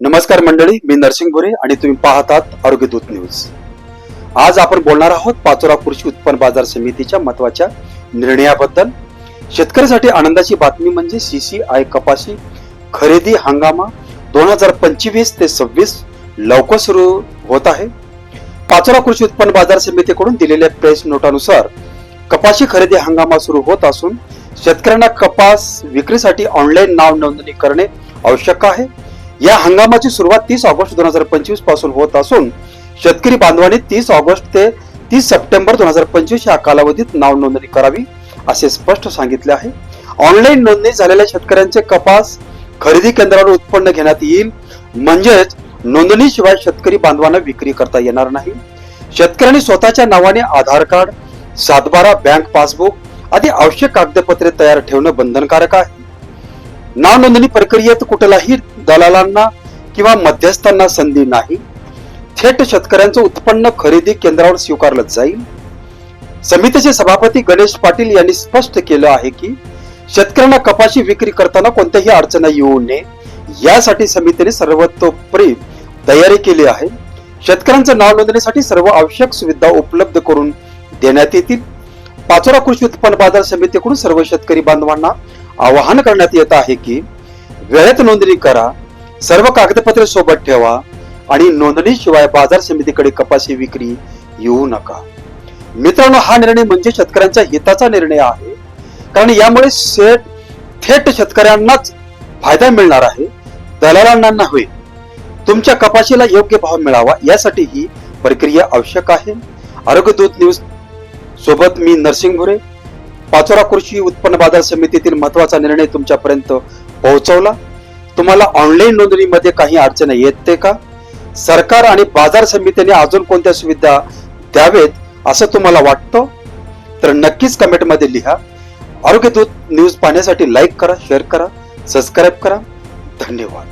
नमस्कार मंडळी मी नरसिंग भुरे आणि तुम्ही पाहतात आरोग्य दूत न्यूज. आज आपण बोलणार आहोत पाचोरा कृषी उत्पन्न बाजार समितीच्या महत्त्वाच्या निर्णयाबद्दल. शेतकऱ्यासाठी आनंदाची बातमी म्हणजे सीसीआय कपाशी खरेदी हंगामा दोन हजार पंचवीस ते सव्वीस लवकर सुरू होत आहे. पाचोरा कृषी उत्पन्न बाजार समितीकडून दिलेल्या प्रेस नोटानुसार कपाशी खरेदी हंगामा सुरू होत असून शेतकऱ्यांना कपास विक्रीसाठी ऑनलाईन नाव नोंदणी करणे आवश्यक आहे. या हंगामाची सुरुवात तीस ऑगस्ट दोन हजार पंचवीसपासून होत असून शेतकरी बांधवांनी तीस ऑगस्ट ते तीस सप्टेंबर दोन हजार पंचवीस या कालावधीत नाव नोंदणी करावी असे स्पष्ट सांगितले आहे. ऑनलाईन नोंदणी झालेल्या शेतकऱ्यांचे कपास खरेदी केंद्रावर उत्पन्न घेण्यात येईल. म्हणजेच नोंदणीशिवाय शेतकरी बांधवांना विक्री करता येणार नाही. शेतकऱ्यांनी स्वतःच्या नावाने आधार कार्ड सातबारा बँक पासबुक आदी आवश्यक कागदपत्रे तयार ठेवणं बंधनकारक आहे. नाव नोंदणी प्रक्रियेत कुठलाही दलालांना किंवा मध्यस्थांना संधी नाही. थेट शेतकऱ्यांचं उत्पन्न खरेदी केंद्रावर स्वीकारलं जाईल. समितीचे सभापती गणेश पाटील यांनी स्पष्ट केलं आहे की शेतकऱ्यांना कपाशी विक्री करताना कोणत्याही अडचणी येऊ नये. यासाठी समितीने सर्वतोपरी तयारी केली आहे. शेतकऱ्यांचं नाव नोंदणीसाठी सर्व आवश्यक सुविधा उपलब्ध करून देण्यात येतील. पाचोरा कृषी उत्पन्न बाजार समितीकडून सर्व शेतकरी बांधवांना आवाहन करण्यात येत आहे की वेळेत नोंदणी करा सर्व कागदपत्रे सोबत ठेवा आणि नोंदणीशिवाय बाजार समितीकडे कपाशी विक्री येऊ नका. मित्रांनो हा निर्णय म्हणजे शेतकऱ्यांच्या हिताचा निर्णय आहे. कारण यामुळे थेट शेतकऱ्यांनाच फायदा मिळणार आहे दलालांना नव्हे. तुमच्या कपाशीला योग्य भाव मिळावा यासाठी ही प्रक्रिया आवश्यक आहे. आरोग्य दूत न्यूज सोबत मी नरसिंग भुरे. पाचोरा कृषी उत्पन्न बाजार समितीतील महत्त्वाचा निर्णय तुमच्यापर्यंत पोहोचवला? तुम्हाला ऑनलाईन नोंदणीमध्ये काही अडचण येते का? सरकार आणि बाजार समितीने अजून कोणत्या सुविधा द्यावेत असं तुम्हाला वाटतं? तर नक्कीच कमेंटमध्ये लिहा. आरोग्यदूत न्यूज पाहण्यासाठी लाईक करा शेअर करा सबस्क्राईब करा. धन्यवाद.